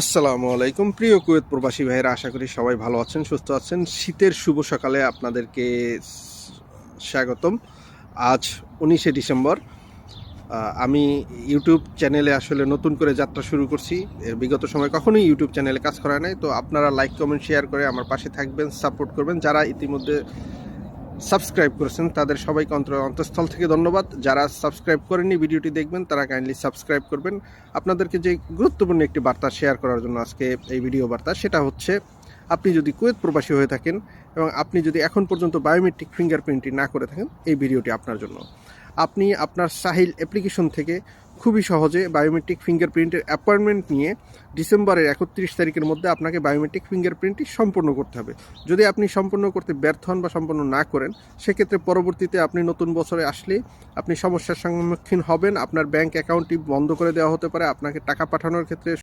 আসসালামু আলাইকুম। প্রিয় কুয়েত প্রবাসী ভাইয়েরা, আশা করি সবাই ভালো আছেন, সুস্থ আছেন। শীতের শুভ সকালে আপনাদেরকে স্বাগতম। আজ উনিশে ডিসেম্বর। আমি ইউটিউব চ্যানেলে আসলে নতুন করে যাত্রা শুরু করছি। বিগত সময় কখনোই ইউটিউব চ্যানেলে কাজ করা নাই। তো আপনারা লাইক, কমেন্ট, শেয়ার করে আমার পাশে থাকবেন, সাপোর্ট করবেন। যারা ইতিমধ্যে সাবস্ক্রাইব করেছেন, তাদের সবাইকে অন্তর, অন্তঃস্থল থেকে ধন্যবাদ। যারা সাবস্ক্রাইব করেননি, ভিডিওটি দেখবেন, তারা কাইন্ডলি সাবস্ক্রাইব করবেন। আপনাদেরকে যে গুরুত্বপূর্ণ একটি বার্তা শেয়ার করার জন্য আজকে এই ভিডিও বার্তা, সেটা হচ্ছে, আপনি যদি কুয়েত প্রবাসী হয়ে থাকেন এবং আপনি যদি এখন পর্যন্ত বায়োমেট্রিক ফিঙ্গারপ্রিন্টটি না করে থাকেন, এই ভিডিওটি আপনার জন্য। আপনি আপনার সাহিল অ্যাপ্লিকেশন থেকে খুবই সহজে বায়োমেট্রিক ফিঙ্গারপ্রিন্টের অ্যাপয়েন্টমেন্ট নিয়ে ডিসেম্বরের একত্রিশ তারিখের মধ্যে আপনাকে বায়োমেট্রিক ফিঙ্গারপ্রিন্টটি সম্পূর্ণ করতে হবে। যদি আপনি সম্পূর্ণ করতে ব্যর্থ হন বা সম্পূর্ণ না করেন, সেক্ষেত্রে পরবর্তীতে আপনি নতুন বছরে আসলে আপনি সমস্যার সম্মুখীন হবেন। আপনার ব্যাংক অ্যাকাউন্টটি বন্ধ করে দেওয়া হতে পারে, আপনাকে টাকা পাঠানোর ক্ষেত্রে